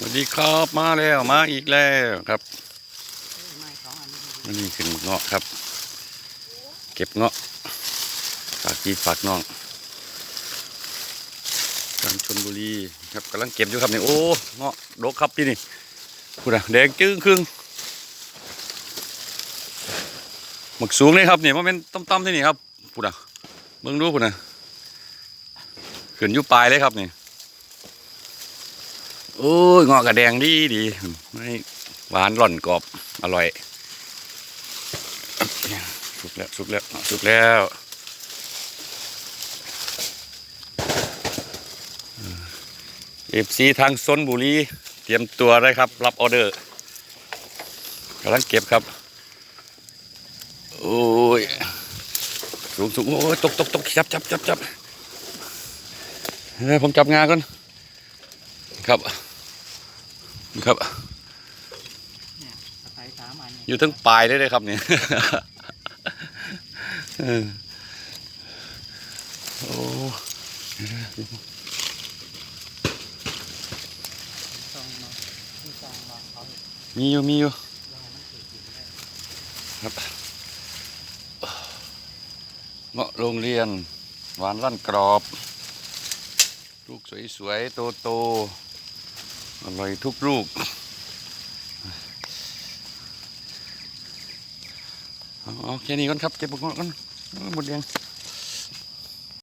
สวัสดีครับมาแล้วมาอีกแล้วครับไม่สองอันนี้วันนี้ขึ้นเงาะครับ เก็บเงาะฝากพี่ฝากน้องกางชนบุรีครับกำลังเก็บอยู่ครับนี่โอ้เงาะดกครับพี่นี่พูดอะแดงจึ้งครึ่งหมึกสูงเลยครับนี่มันเป็นต้มๆที่นี่ครับพูดอะเบิ่งดูพูดนะขึ้นอยู่ปลายเลยครับนี่ โอ้ยเงาะกระแดงดีดีไม่หวานร่อนกรอบอร่อยสุกแล้วสุกแล้วสุกแล้วเอฟซีทางซนบุรีเตรียมตัวได้ครับ รับออเดอร์กำลังเก็บครับ โอ้ยสูงสูงโอ้ยตกตกตกจับจับจับจับผมจับงาก่อนครับ ครับเนี่ยอาศัยสามอันเนี่ยอยู่ทั้งปลายได้เลยครับเนี่ยเออโอ้ตรงมาที่ตรงมาเขามีอยู่มีอยู่ลายมันติดอยู่เลยครับเงาะโรงเรียน หวานลั่นกรอบ ลูกสวยๆ โตๆ อร่อยทุกลูกเอาเอาแค่นี้ก่อนครับ เก็บบุกก่อนหมดเรียง